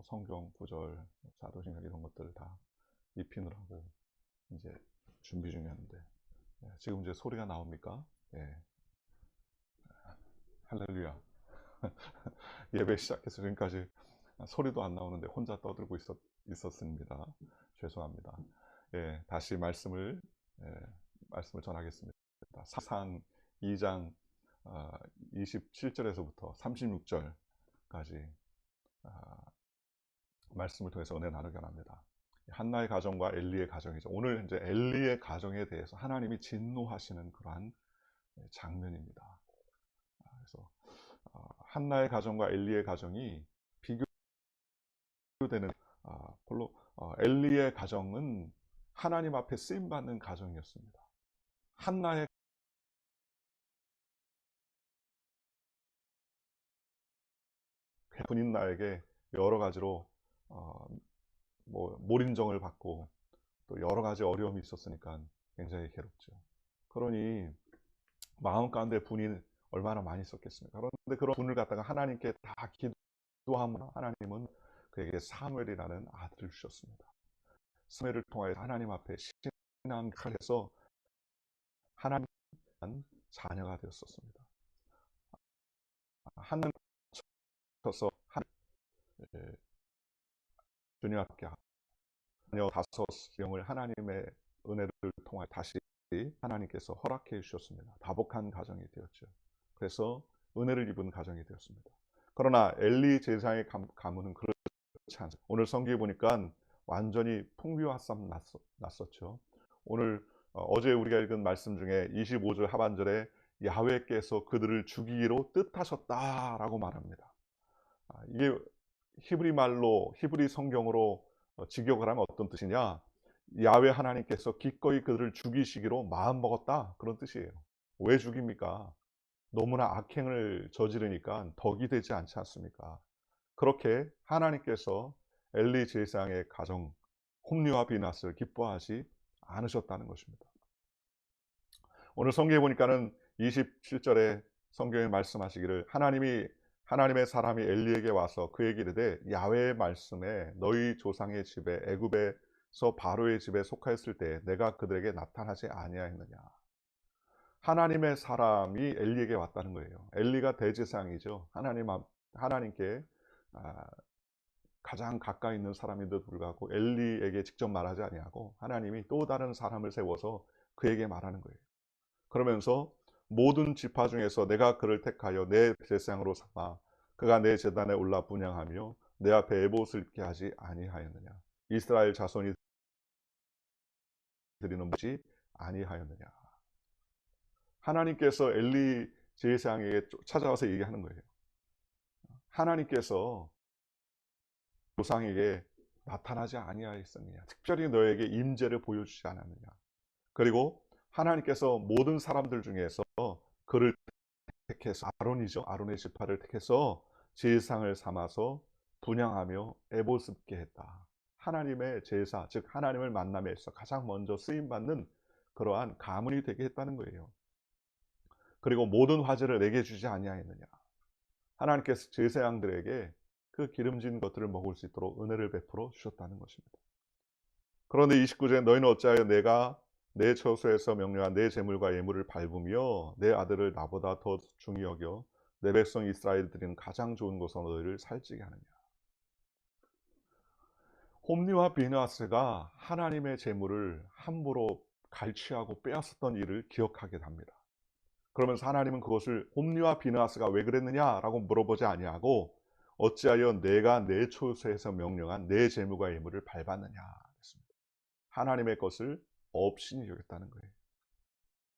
뭐 성경 구절, 사도신경 이런 것들을 다 입히느라고 이제 준비 중이었는데 예, 지금 이제 소리가 나옵니까? 예. 할렐루야. 예배 시작해서 지금까지 소리도 안 나오는데 혼자 떠들고 있었, 있었습니다. 죄송합니다. 예, 다시 말씀을 예, 말씀을 전하겠습니다. 사상 2장 어, 27절에서부터 36절까지 어, 말씀을 통해서 은혜 나누게 합니다. 한나의 가정과 엘리의 가정이죠. 오늘 이제 엘리의 가정에 대해서 하나님이 진노하시는 그러한 장면입니다. 아, 그래서 어, 한나의 가정과 엘리의 가정이 비교되는 아, 별로 어, 엘리의 가정은 하나님 앞에 쓰임 받는 가정이었습니다. 한나의 분인 나에게 여러 가지로 어, 뭐 몰인정을 받고 또 여러 가지 어려움이 있었으니까 굉장히 괴롭죠. 그러니 마음 가운데 분이 얼마나 많이 있었겠습니까? 그런데 그런 분을 갖다가 하나님께 다 기도하면 하나님은 그에게 사무엘이라는 아들을 주셨습니다. 사무엘을 통하여 하나님 앞에 신앙해서 하나님 자녀가 되었었습니다. 하나님 서 주님 앞에 자녀 다섯 명을 하나님의 은혜를 통해 다시 하나님께서 허락해 주셨습니다. 다복한 가정이 되었죠. 그래서 은혜를 입은 가정이 되었습니다. 그러나 엘리 제사의 가문은 그렇지 않습니다. 오늘 성경에 보니까 완전히 풍비화쌈 났었, 죠 오늘 어, 어제 우리가 읽은 말씀 중에 25절 하반절에 야훼께서 그들을 죽이기로 뜻하셨다라고 말합니다. 아, 이게 히브리 말로 히브리 성경으로 어, 직역을 하면 어떤 뜻이냐? 야외 하나님께서 기꺼이 그들을 죽이시기로 마음 먹었다 그런 뜻이에요. 왜 죽입니까? 너무나 악행을 저지르니까 덕이 되지 않지 않습니까? 그렇게 하나님께서 엘리 제사장의 가정 홈리와 비나스를 기뻐하지 않으셨다는 것입니다. 오늘 성경에 보니까는 27절에 성경에 말씀하시기를 하나님이 하나님의 사람이 엘리에게 와서 그에게 이르되 야외의 말씀에 너희 조상의 집에 애굽에서 바로의 집에 속하였을 때 내가 그들에게 나타나지 아니하였느냐. 하나님의 사람이 엘리에게 왔다는 거예요. 엘리가 대제사장이죠. 하나님 하나님께 아, 가장 가까이 있는 사람인데도 불구하고 엘리에게 직접 말하지 아니하고 하나님이 또 다른 사람을 세워서 그에게 말하는 거예요. 그러면서 모든 지파 중에서 내가 그를 택하여 내 제사장으로 삼아 그가 내 제단에 올라 분양하며 내 앞에 에봇을 입게 하지 아니하였느냐? 이스라엘 자손이 드리는 것이 아니하였느냐? 하나님께서 엘리 제사장에게 찾아와서 얘기하는 거예요. 하나님께서 조상에게 나타나지 아니하였느냐 특별히 너에게 임재를 보여주지 않았느냐? 그리고 하나님께서 모든 사람들 중에서 그를 택해서 아론이죠. 아론의 지파를 택해서 제상을 삼아서 분양하며 에보스게 했다. 하나님의 제사, 즉 하나님을 만남에서 가장 먼저 쓰임 받는 그러한 가문이 되게 했다는 거예요. 그리고 모든 화제를 내게 주지 아니하였느냐. 하나님께서 제사장들에게 그 기름진 것들을 먹을 수 있도록 은혜를 베풀어 주셨다는 것입니다. 그런데 29절에 너희는 어찌하여 내가 내 처소에서 명령한 내 재물과 예물을 밟으며 내 아들을 나보다 더 중히 여겨 내 백성 이스라엘 들이는 가장 좋은 곳으로 너희를 살찌게 하느냐. 홈리와 비나스가 하나님의 재물을 함부로 갈취하고 빼앗았던 일을 기억하게 됩니다. 그러면서 하나님은 그것을 홈리와 비나스가 왜 그랬느냐라고 물어보지 아니하고 어찌하여 내가 내 초소에서 명령한 내 재물과 예물을 밟았느냐. 하나님의 것을 없이 여겼다는 거예요.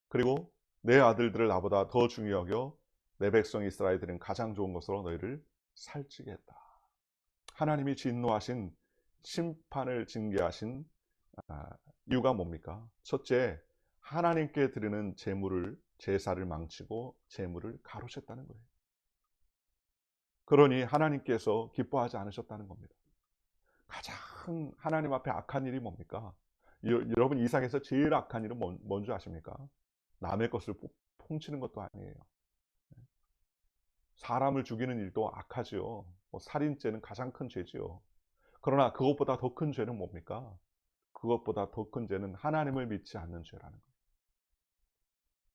그리고 내 아들들을 나보다 더 여겨 내 백성 이스라엘들은 가장 좋은 것으로 너희를 살찌게 했다. 하나님이 진노하신 심판을 징계하신 아, 이유가 뭡니까? 첫째, 하나님께 드리는 제물을 제사를 망치고 제물을 가로챘다는 거예요. 그러니 하나님께서 기뻐하지 않으셨다는 겁니다. 가장 하나님 앞에 악한 일이 뭡니까? 여러분 이상에서 제일 악한 일은 뭔, 뭔지 아십니까? 남의 것을 훔치는 것도 아니에요. 사람을 죽이는 일도 악하지요. 뭐 살인죄는 가장 큰 죄지요. 그러나 그것보다 더 큰 죄는 뭡니까? 그것보다 더 큰 죄는 하나님을 믿지 않는 죄라는 거예요.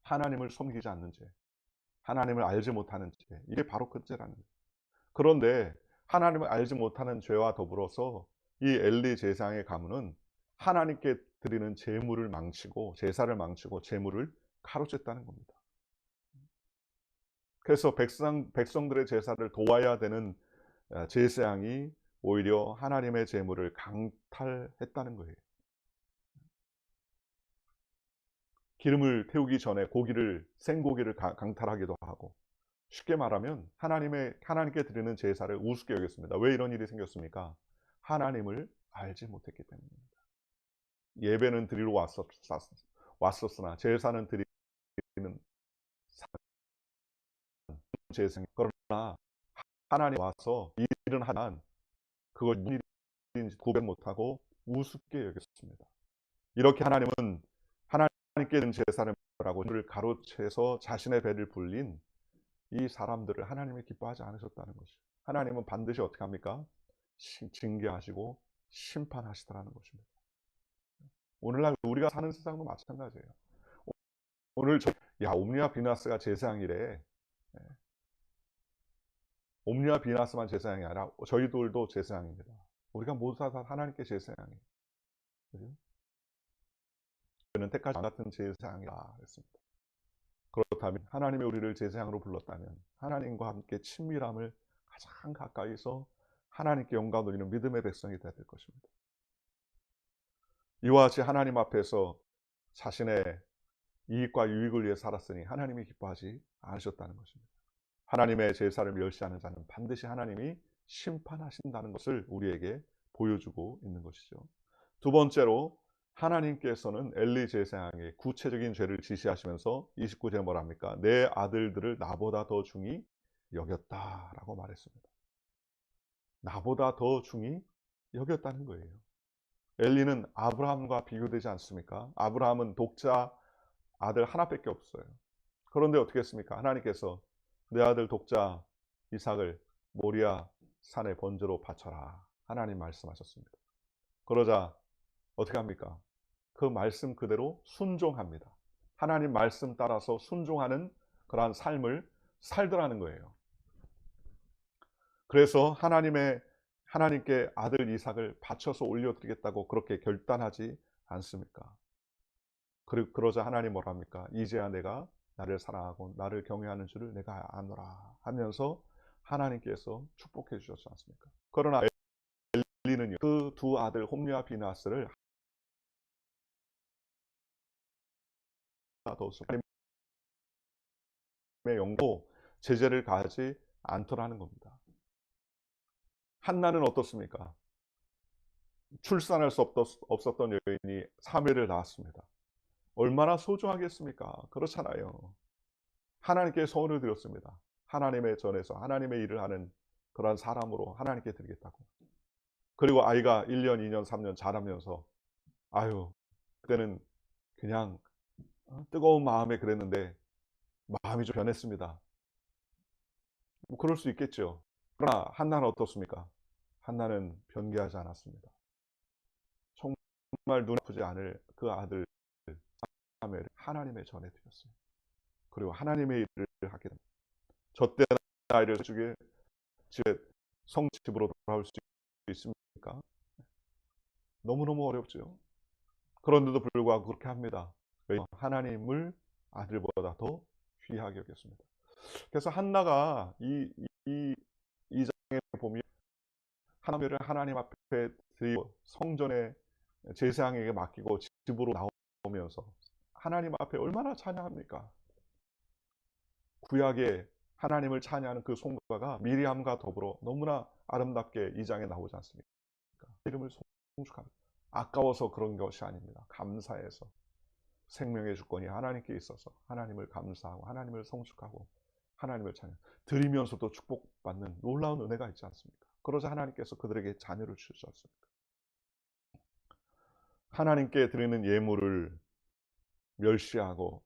하나님을 섬기지 않는 죄. 하나님을 알지 못하는 죄. 이게 바로 그 죄라는 거예요. 그런데 하나님을 알지 못하는 죄와 더불어서 이 엘리 제사장의 가문은 하나님께 드리는 제물을 망치고 제사를 망치고 제물을 가로챘다는 겁니다. 그래서 백성 백성들의 제사를 도와야 되는 어, 제사장이 오히려 하나님의 제물을 강탈했다는 거예요. 기름을 태우기 전에 고기를 생고기를 강탈하기도 하고 쉽게 말하면 하나님의 하나님께 드리는 제사를 우습게 여겼습니다. 왜 이런 일이 생겼습니까? 하나님을 알지 못했기 때문입니다. 예배는 드리러 왔었, 왔었으나 제사는 드리는 제사 그러나 하나님 와서 일은 하난 그걸 일인지 구별 못하고 우습게 여겼습니다. 이렇게 하나님은 하나님께 는 제사를 하고 를 가로채서 자신의 배를 불린 이 사람들을 하나님이 기뻐하지 않으셨다는 것이죠. 하나님은 반드시 어떻게 합니까? 징계하시고 심판하시더라는 것입니다. 오늘날 우리가 사는 세상도 마찬가지예요. 오늘 저, 야 옴니아 비나스가 제사장이래. 네. 옴니아 비나스만 제사장이 아니라 저희들도 제사장입니다. 우리가 모두 다 하나님께 제사장이에요. 그죠? 저는 때까지 같은 제사장이라 했습니다. 그렇다면 하나님이 우리를 제사장으로 불렀다면 하나님과 함께 친밀함을 가장 가까이서 하나님께 영광 돌리는 믿음의 백성이 되야 될 것입니다. 이와 같이 하나님 앞에서 자신의 이익과 유익을 위해 살았으니 하나님이 기뻐하지 않으셨다는 것입니다. 하나님의 제사를 멸시하는 자는 반드시 하나님이 심판하신다는 것을 우리에게 보여주고 있는 것이죠. 두 번째로 하나님께서는 엘리 제사장의 구체적인 죄를 지시하시면서 29절에 뭐랍니까? 내 아들들을 나보다 더 중히 여겼다라고 말했습니다. 나보다 더 중히 여겼다는 거예요. 엘리는 아브라함과 비교되지 않습니까? 아브라함은 독자 아들 하나밖에 없어요. 그런데 어떻게 했습니까? 하나님께서 내 아들 독자 이삭을 모리아 산의 번제로 바쳐라. 하나님 말씀하셨습니다. 그러자 어떻게 합니까? 그 말씀 그대로 순종합니다. 하나님 말씀 따라서 순종하는 그러한 삶을 살더라는 거예요. 그래서 하나님의 하나님께 아들 이삭을 바쳐서 올려드리겠다고 그렇게 결단하지 않습니까? 그러자 하나님 뭐라 합니까? 이제야 내가 나를 사랑하고 나를 경외하는 줄을 내가 아노라 하면서 하나님께서 축복해 주셨지 않습니까? 그러나 엘리는 그 두 아들 홈리와 비나스를 더 하나님의 영도 제재를 가하지 않더라는 겁니다. 한나는 어떻습니까? 출산할 수 없었던 여인이 3회를 낳았습니다. 얼마나 소중하겠습니까? 그렇잖아요. 하나님께 소원을 드렸습니다. 하나님의 전에서 하나님의 일을 하는 그러한 사람으로 하나님께 드리겠다고. 그리고 아이가 1년, 2년, 3년 자라면서 아유, 그때는 그냥 뜨거운 마음에 그랬는데 마음이 좀 변했습니다. 뭐 그럴 수 있겠죠. 그러나 한나는 어떻습니까? 한나는 변개하지 않았습니다. 정말 눈 아프지 않을 그 아들 사무엘을 하나님의 전에 드렸어요. 그리고 하나님의 일을 하게 됩니다. 저때 아이를 주게 집에 성집으로 돌아올 수 있습니까? 너무너무 어렵죠. 그런데도 불구하고 그렇게 합니다. 왜? 하나님을 아들보다 더 귀하게 여겼습니다. 그래서 한나가 이, 이, 이 하나님을 하나님 앞에 드리고 성전에 제사장에게 맡기고 집으로 나오면서 하나님 앞에 얼마나 찬양합니까? 구약에 하나님을 찬양하는 그 송가가 미리암과 더불어 너무나 아름답게 이 장에 나오지 않습니까? 이름을 송축합니다. 아까워서 그런 것이 아닙니다. 감사해서 생명의 주권이 하나님께 있어서 하나님을 감사하고 하나님을 성축하고 하나님을 찬양 드리면서도 축복받는 놀라운 은혜가 있지 않습니까? 그러자 하나님께서 그들에게 자녀를 주셨습니다. 하나님께 드리는 예물을 멸시하고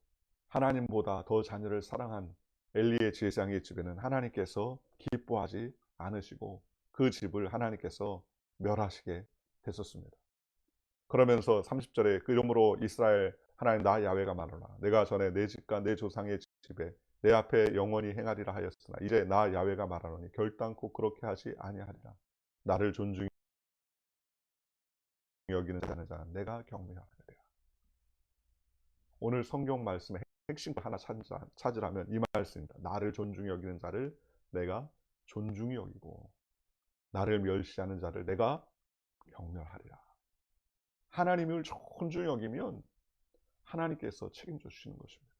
하나님보다 더 자녀를 사랑한 엘리의 제사장의 집에는 하나님께서 기뻐하지 않으시고 그 집을 하나님께서 멸하시게 됐었습니다. 그러면서 30절에 그 이름으로 이스라엘 하나님 나 야외가 말하라 내가 전에 내 집과 내 조상의 집에 내 앞에 영원히 행하리라 하였으나 이제 나 야외가 말하노니 결단코 그렇게 하지 아니하리라. 나를 존중히 여기는 자는 자 내가 경외하리라. 오늘 성경 말씀의 핵심 하나 찾으라, 찾으라면 이 말씀입니다. 나를 존중히 여기는 자를 내가 존중히 여기고 나를 멸시하는 자를 내가 경멸하리라. 하나님을 존중히 여기면 하나님께서 책임져 주시는 것입니다.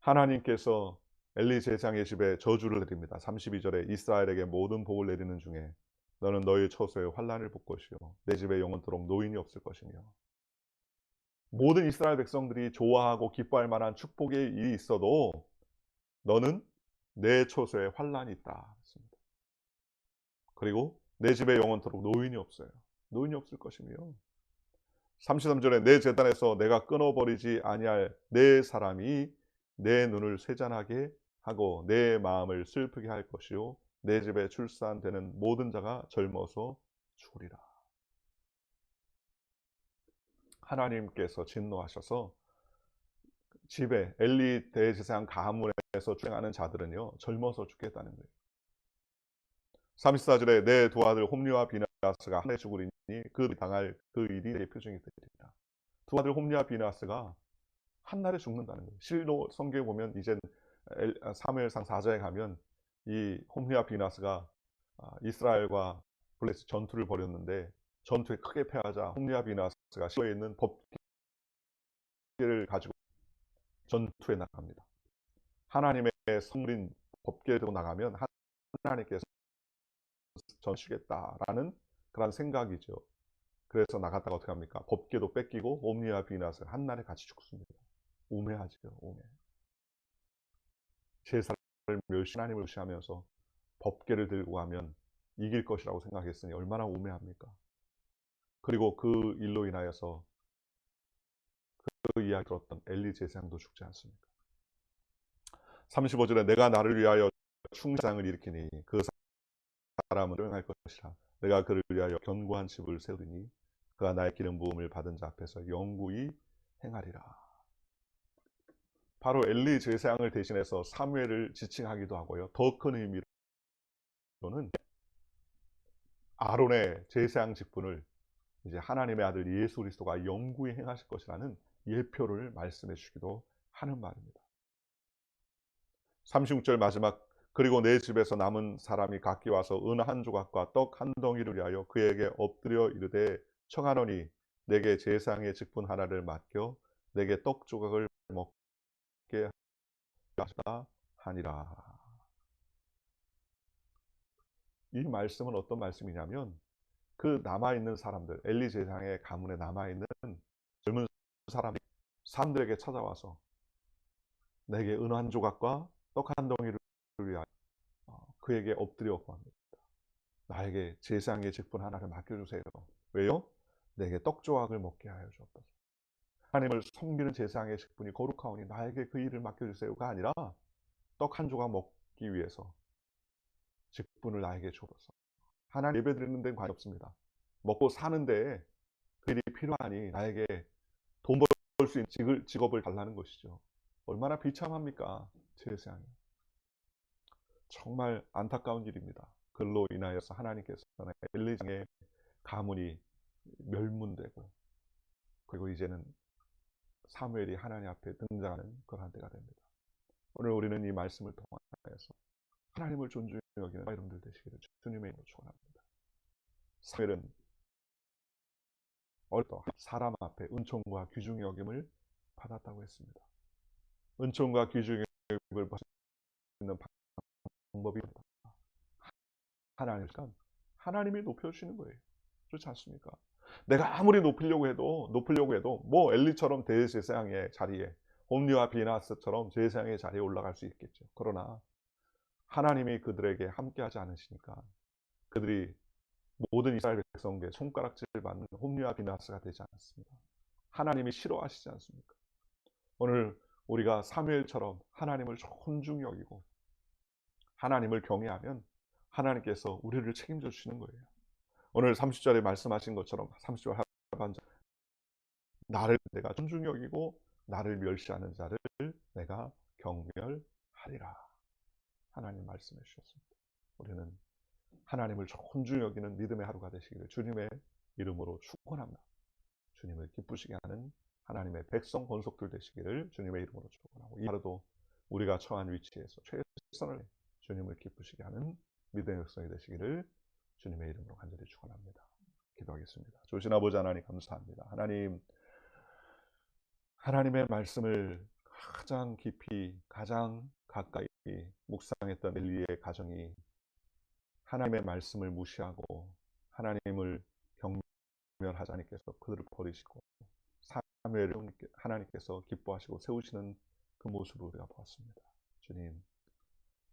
하나님께서 엘리 제사장의 집에 저주를 내립니다. 32절에 이스라엘에게 모든 복을 내리는 중에 너는 너의 처소에 환란을 볼 것이요 내 집에 영원토록 노인이 없을 것이며 모든 이스라엘 백성들이 좋아하고 기뻐할 만한 축복의 일이 있어도 너는 내 처소에 환란이 있다. 그리고 내 집에 영원토록 노인이 없어요. 노인이 없을 것이며 33절에 내 재단에서 내가 끊어버리지 아니할 내 사람이 내 눈을 쇠잔하게 하고 내 마음을 슬프게 할 것이요 내 집에 출산되는 모든 자가 젊어서 죽으리라. 하나님께서 진노하셔서 집에 엘리 대제사장 가문에서 출행하는 자들은요 젊어서 죽겠다는 거예요. 34절에 내 두 아들 홈리와 비나스가 한해 죽으리니 그 당할 그 일이 내 표정이 되리라. 두 아들 홈리와 비나스가 한 날에 죽는다는 거예요. 실로 성경에 보면 이제 사무엘상 4자에 가면 이 홈리와 비나스가 아, 이스라엘과 블레스 전투를 벌였는데 전투에 크게 패하자 홈리와 비나스가 실로에 있는 법계를 가지고 전투에 나갑니다. 하나님의 법계를 들고 나가면 하나님께서 전시겠다라는 그런 생각이죠. 그래서 나갔다가 어떻게 합니까? 법계도 뺏기고 옴니와 비나스 한날에 같이 죽습니다. 우매하지요. 우매. 제사를 멸시 하나님을 무시하면서 법계를 들고 가면 이길 것이라고 생각했으니 얼마나 우매합니까? 그리고 그 일로 인하여서 그 이야기 들었던 엘리 제사장도 죽지 않습니까? 35절에 내가 나를 위하여 충장을 일으키니 그 사람은 조용할 것이라 내가 그를 위하여 견고한 집을 세우리니 그가 나의 기름 부음을 받은 자 앞에서 영구히 행하리라. 바로 엘리 제사장을 대신해서 사무엘을 지칭하기도 하고요. 더 큰 의미로는 아론의 제사장 직분을 이제 하나님의 아들 예수 그리스도가 영구히 행하실 것이라는 예표를 말씀해 주기도 하는 말입니다. 36절 마지막 그리고 내 집에서 남은 사람이 각기 와서 은 한 조각과 떡 한 덩이를 위하여 그에게 엎드려 이르되 청하노니 내게 제상의 직분 하나를 맡겨 내게 떡 조각을 먹 게 하시다 하니라. 이 말씀은 어떤 말씀이냐면 그 남아있는 사람들 엘리 제상의 가문에 남아있는 젊은 사람이 사람들에게 찾아와서 내게 은 한 조각과 떡 한 덩이를 위하여 어, 그에게 엎드려 구합니다. 나에게 제사장의 직분 하나를 맡겨주세요. 왜요? 내게 떡 조각을 먹게 하여 주옵소서. 하나님을 섬기는 제사장의 직분이 거룩하오니 나에게 그 일을 맡겨주세요가 아니라 떡 한 조각 먹기 위해서 직분을 나에게 주옵소서. 하나님 예배 드리는 데는 관계 없습니다. 먹고 사는데 그 일이 필요하니 나에게 돈 벌 수 있는 직업을 달라는 것이죠. 얼마나 비참합니까? 제사장이. 정말 안타까운 일입니다. 그로 인하여서 하나님께서는 엘리장의 가문이 멸문되고 그리고 이제는 사무엘이 하나님 앞에 등장하는 그런 때가 됩니다. 오늘 우리는 이 말씀을 통하여서 하나님을 존중히 여기는 여러분들 되시기를 주님의 이름으로 축원합니다. 사무엘은 어떤 사람 앞에 은총과 귀중히 여김을 받았다고 했습니다. 은총과 귀중히 여김을 있는 방법이 하나님까 하나님이 높여주시는 거예요. 그렇지 않습니까? 내가 아무리 높이려고 해도 높이려고 해도 뭐 엘리처럼 대제사장의 자리에 홈리와 비나스처럼 제사장의 자리에 올라갈 수 있겠죠. 그러나 하나님이 그들에게 함께하지 않으시니까 그들이 모든 이스라엘 백성에게 손가락질 받는 홈리와 비나스가 되지 않았습니다. 하나님이 싫어하시지 않습니까? 오늘 우리가 사무엘처럼 하나님을 존중히 여기고 하나님을 경외하면 하나님께서 우리를 책임져 주시는 거예요. 오늘 30절에 말씀하신 것처럼 30절 하반절 나를 내가 존중히 여기고 나를 멸시하는 자를 내가 경멸하리라. 하나님 말씀해 주셨습니다. 우리는 하나님을 존중히 여기는 믿음의 하루가 되시기를 주님의 이름으로 축원합니다. 주님을 기쁘시게 하는 하나님의 백성 권속들 되시기를 주님의 이름으로 축원하고 이 하루도 우리가 처한 위치에서 최선을 주님을 기쁘시게 하는 믿음의 백성이 되시기를 주님의 이름으로 간절히 축원합니다. 기도하겠습니다. 조신 아버지 하나님 감사합니다. 하나님 하나님의 말씀을 가장 깊이 가장 가까이 묵상했던 엘리의 가정이 하나님의 말씀을 무시하고 하나님을 경멸하자니께서 그들을 버리시고 사무엘 하나님께서 기뻐하시고 세우시는 그 모습을 우리가 보았습니다. 주님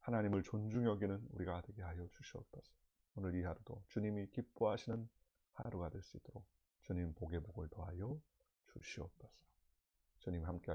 하나님을 존중 여기는 우리가 되게 하여 주시옵소서. 오늘 이 하루도 주님이 기뻐하시는 하루가 될 수 있도록 주님 복의 복을 더하여 주시옵소서. 주님 함께